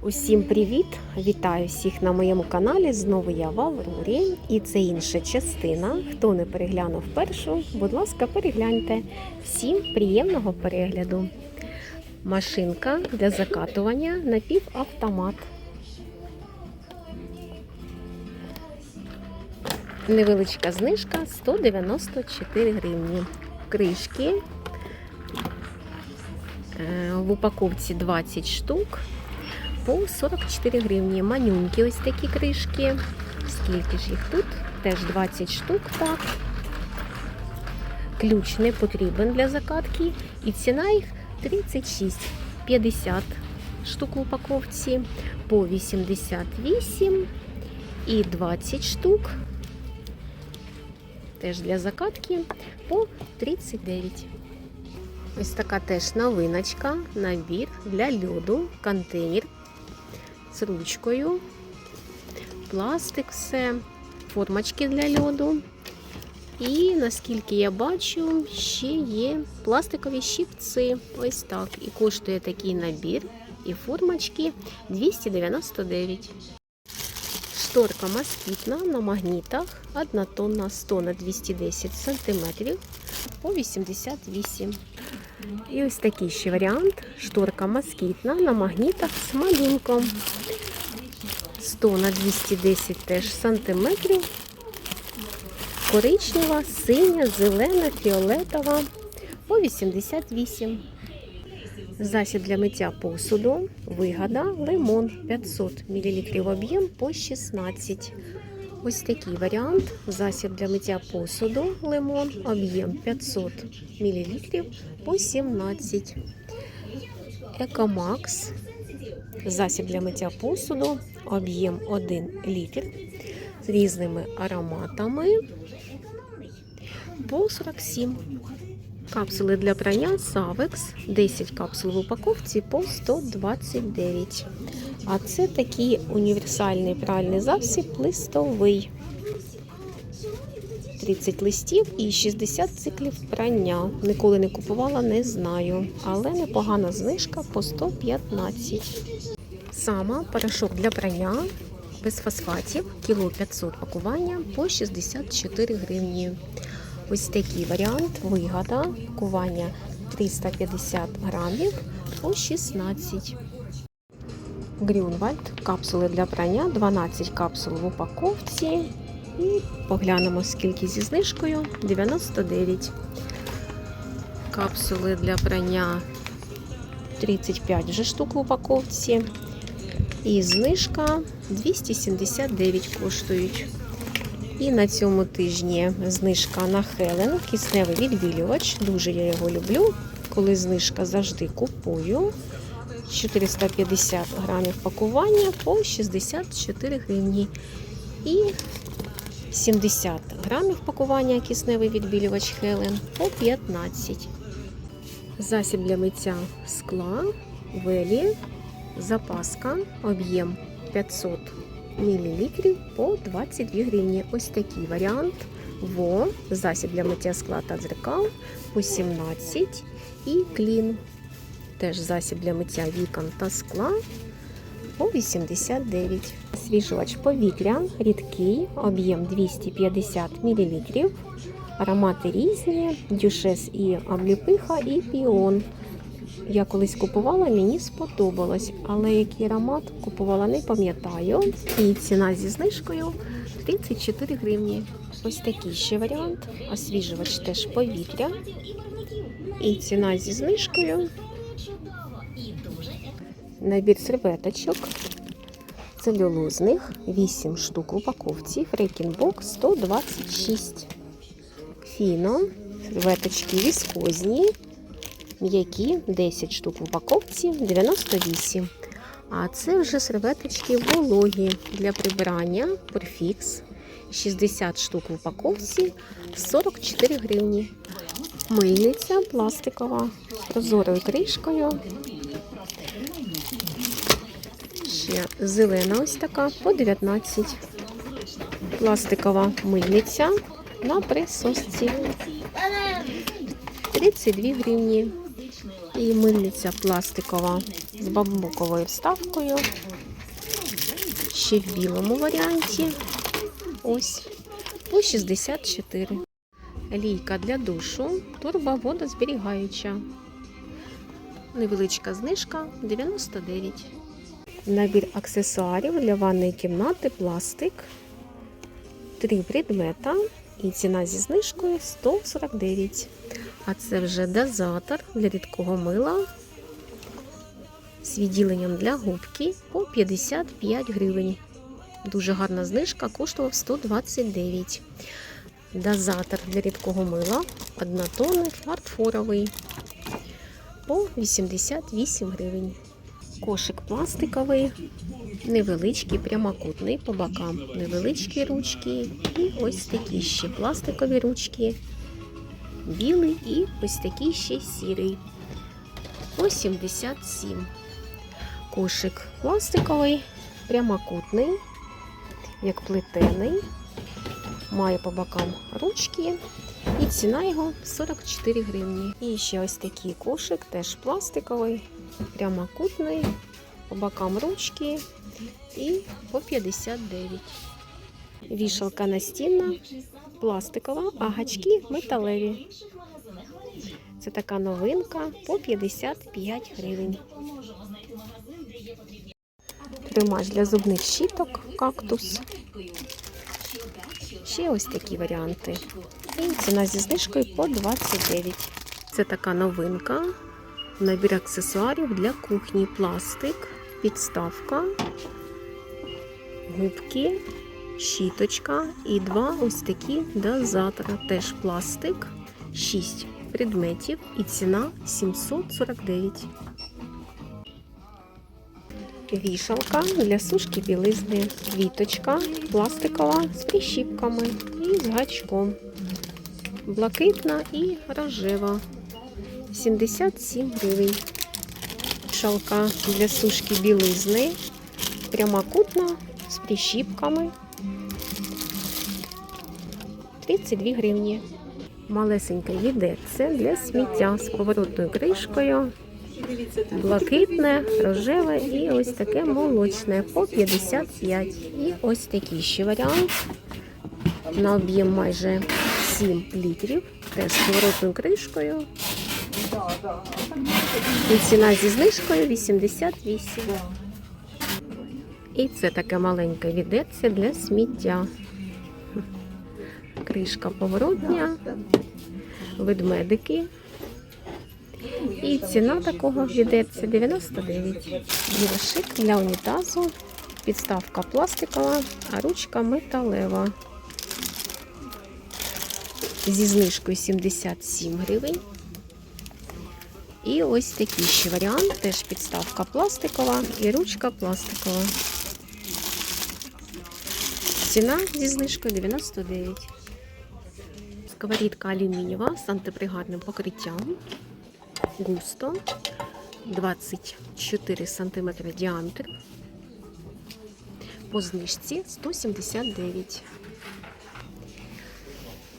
Усім привіт! Вітаю всіх на моєму каналі. Знову я в. І це інша частина. Хто не переглянув першу, будь ласка, перегляньте. Всім приємного перегляду. Машинка для закатування напівавтомат. Невеличка знижка 194 гривні. Кришки е, в упаковці 20 штук по 44 гривні. Манюнькі ось такі кришки. Скільки ж їх тут? Теж 20 штук, так. Ключ не потрібен для закатки. І ціна їх 36,50 штук в упаковці по 88 і 20 штук. Теж для закатки по 39. Ось така теж новиночка, набір для льоду, контейнер з ручкою, пластик, все, формочки для льоду. І наскільки я бачу, ще є пластикові щипці. Ось так. І коштує такий набір і формочки 299. Шторка москітна на магнітах, однотонна 100 на 210 см по 88 І ось такий ще варіант. Шторка москітна на магнітах з малюнком. 100 на 210 теж сантиметрів. Коричнева, синя, зелена, фіолетова по 88. Засіб для миття посуду. Вигада лимон 500 мл об'єм по 16. Ось такий варіант. Засіб для миття посуду. Лимон об'єм 500 мл по 17. Екомакс. Засіб для миття посуду. Об'єм 1 літр з різними ароматами по 47. Капсули для прання Савекс 10 капсул в упаковці по 129. А це такий універсальний пральний засіб листовий. 30 листів і 60 циклів прання. Ніколи не купувала, не знаю. Але непогана знижка по 115. Сама порошок для прання без фосфатів, кіло 500 пакування по 64 гривні. Ось такий варіант вигада пакування 350 грамів по 16. Грюнвальд капсули для прання 12 капсул в упаковці. І поглянемо, скільки зі знижкою 99. Капсули для прання 35 вже штук в упаковці. І знижка 279 коштують. І на цьому тижні знижка на Хелен, кисневий відбілювач. Дуже я його люблю. Коли знижка завжди купую. 450 грамів пакування по 64 гривні. І 70 грамів пакування кисневий відбілювач Хелен по 15. Засіб для миття скла, велі, запаска, об'єм 500 мл по 22 гривні. Ось такий варіант. Во, засіб для миття скла та дзеркал по 17 і клін. Теж засіб для миття вікон та скла по 89. Освіжувач повітря рідкий, об'єм 250 мл. Аромати різні, дюшес і обліпиха, і піон. Я колись купувала, мені сподобалось, але який аромат купувала, не пам'ятаю. І ціна зі знижкою 34 гривні. Ось такий ще варіант. Освіжувач теж повітря. І ціна зі знижкою. Набір серветочок. Целюлозних 8 штук в упаковці. Фрейкінбок 126. Фіно. Серветочки віскозні. М'які 10 штук в упаковці 98. А це вже серветочки вологі для прибирання Perfix 60 штук в упаковці 44 гривні. Мильниця пластикова прозорою кришкою. Ще зелена ось така по 19. Пластикова мильниця на присосці 32 гривні. І мильниця пластикова з бамбуковою вставкою. Ще в білому варіанті. Ось по 64. Лійка для душу, турба водозберігаюча. Невеличка знижка 99. Набір аксесуарів для ванної кімнати, пластик. Три предмета і ціна зі знижкою 149. А це вже дозатор для рідкого мила з відділенням для губки по 55 гривень. Дуже гарна знижка, коштував 129. Дозатор для рідкого мила однотонний фарфоровий по 88 гривень. Кошик пластиковий, невеличкий, прямокутний по бокам, невеличкі ручки і ось такі ще пластикові ручки, білий і ось такий ще сірий. По 77. Кошик пластиковий, прямокутний, як плетений. Має по бокам ручки. І ціна його 44 гривні. І ще ось такий кошик, теж пластиковий, прямокутний, по бокам ручки і по 59. Вішалка настінна, пластикова, а гачки металеві. Це така новинка по 55 гривень. Тримач для зубних щіток, кактус. Ще ось такі варіанти. І ціна зі знижкою по 29. Це така новинка. Набір аксесуарів для кухні. Пластик, підставка, губки, щіточка і два ось такі дозатора. Теж пластик, 6 предметів і ціна 749. Вішалка для сушки білизни, квіточка пластикова з прищіпками і з гачком. Блакитна і рожева. 77 гривень. Вішалка для сушки білизни. Прямокутна з прищіпками. 32 гривні. Малесеньке відерце для сміття з поворотною кришкою блакитне, рожеве і ось таке молочне по 55. І ось такий ще варіант. На об'єм майже 7 літрів. Теж з поворотною кришкою. І ціна зі знижкою 88. І це таке маленьке відерце для сміття. Кришка поворотня, ведмедики. І ціна такого відерця 99. Білошик для унітазу, підставка пластикова, а ручка металева. Зі знижкою 77 гривень. І ось такий ще варіант, теж підставка пластикова і ручка пластикова. Ціна зі знижкою 99. Сковорідка алюмінієва з антипригарним покриттям густо, 24 см діаметр. По знижці 179.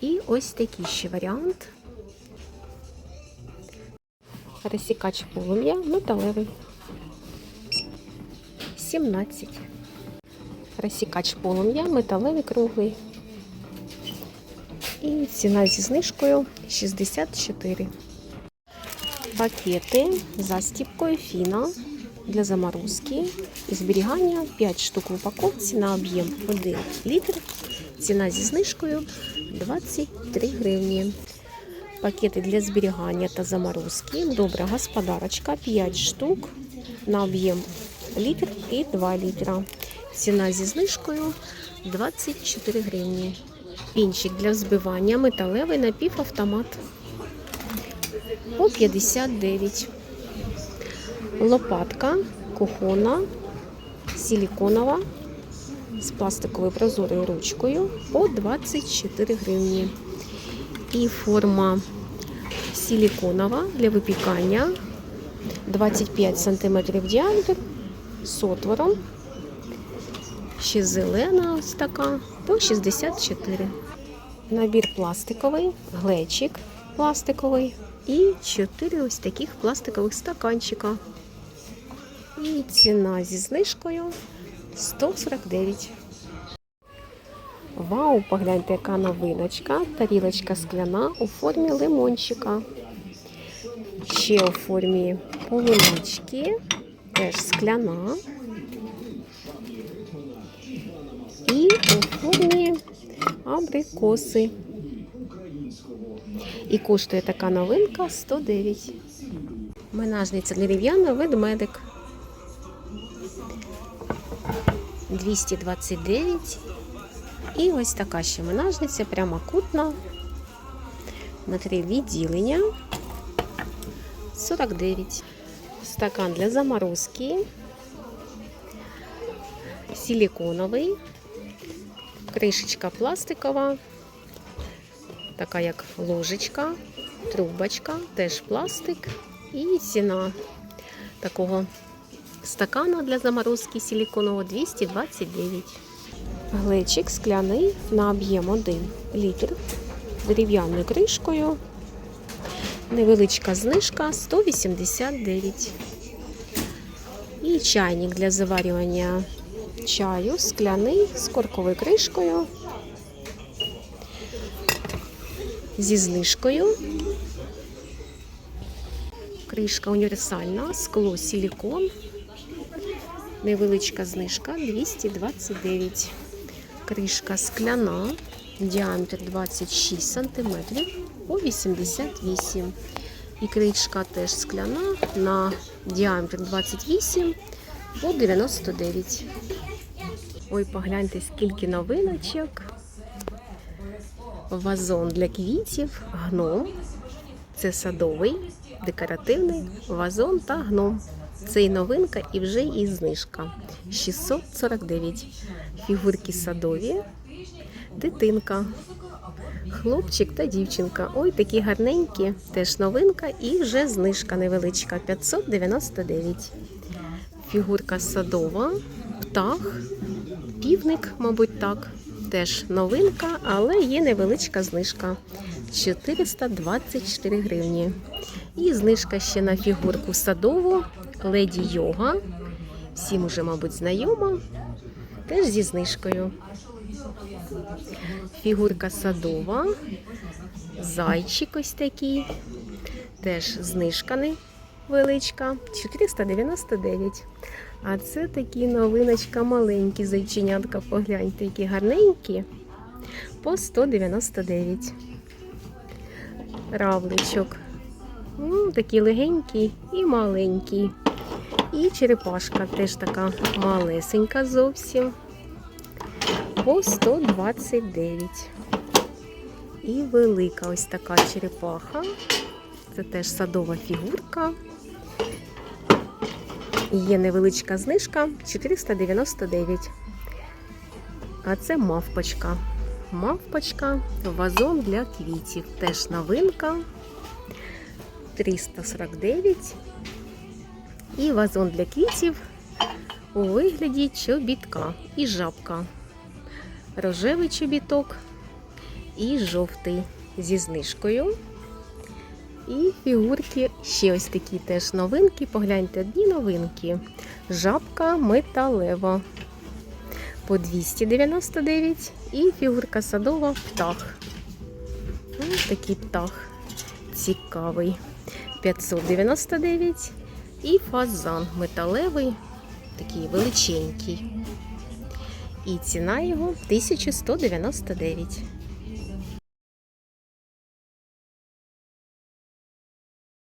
І ось такий ще варіант. Розсікач полум'я металевий. 17. Розсікач полум'я металевий круглий. І ціна зі знижкою 64 пакети з застіпкою фіна для заморозки і зберігання 5 штук в упаковці на об'єм 1 літр. Ціна зі знижкою 23 гривні. Пакети для зберігання та заморозки. Добра господарочка 5 штук на об'єм літр і 2 літра. Ціна зі знижкою 24 гривні. Пінчик для взбивання металевий напівавтомат по 59. Лопатка кухона силіконова з пластиковою прозорою ручкою по 24 гривні. І форма силіконова для випікання 25 см діаметр з отвором. Ще зелена ось така по 64. Набір пластиковий, глечик пластиковий і 4 ось таких пластикових стаканчика. І ціна зі знижкою 149. Вау, погляньте, яка новиночка. Тарілочка скляна у формі лимончика. Ще у формі полунички. Теж скляна. І у формі абрикоси. І коштує така новинка 109. Менажниця дерев'яна ведмедик. 229. І ось така ще менажниця, прямокутна. На три відділення. 49. Стакан для заморозки. Силиконовий. Кришечка пластикова. Така як ложечка, трубочка, теж пластик. І ціна такого стакана для заморозки силиконового 229. Глечик скляний на об'єм 1 літр дерев'яною кришкою. Невеличка знижка 189. І чайник для заварювання чаю скляний з корковою кришкою. Зі знижкою. Кришка універсальна, скло силікон. Невеличка знижка 229. Кришка скляна, діаметр 26 см по 88 І кришка теж скляна на діаметр 28 по 99. Ой, погляньте, скільки новиночок. Вазон для квітів, гном. Це садовий, декоративний вазон та гном. Це і новинка, і вже і знижка. 649. Фігурки садові, дитинка, хлопчик та дівчинка. Ой, такі гарненькі. Теж новинка і вже знижка невеличка. 599. Фігурка садова, птах, півник, мабуть, так. Теж новинка, але є невеличка знижка. 424 гривні. І знижка ще на фігурку садову леді йога. Всім уже, мабуть, знайома. Теж зі знижкою. Фігурка садова. Зайчик ось такий. Теж знижка невеличка. 499. А це такі новиночка маленькі зайченятка. Погляньте, які гарненькі. По 199. Равличок. Ну, такий легенький і маленький. І черепашка теж така малесенька зовсім. По 129. І велика ось така черепаха. Це теж садова фігурка. Є невеличка знижка 499. А це мавпочка. Мавпочка, вазон для квітів. Теж новинка. 349. І вазон для квітів у вигляді чобітка і жабка. Рожевий чобіток і жовтий зі знижкою. І фігурки ще ось такі теж новинки. Погляньте, одні новинки. Жабка металева по 299 і фігурка садова птах. Ось такий птах цікавий. 599 і фазан металевий, такий величенький. І ціна його 1199.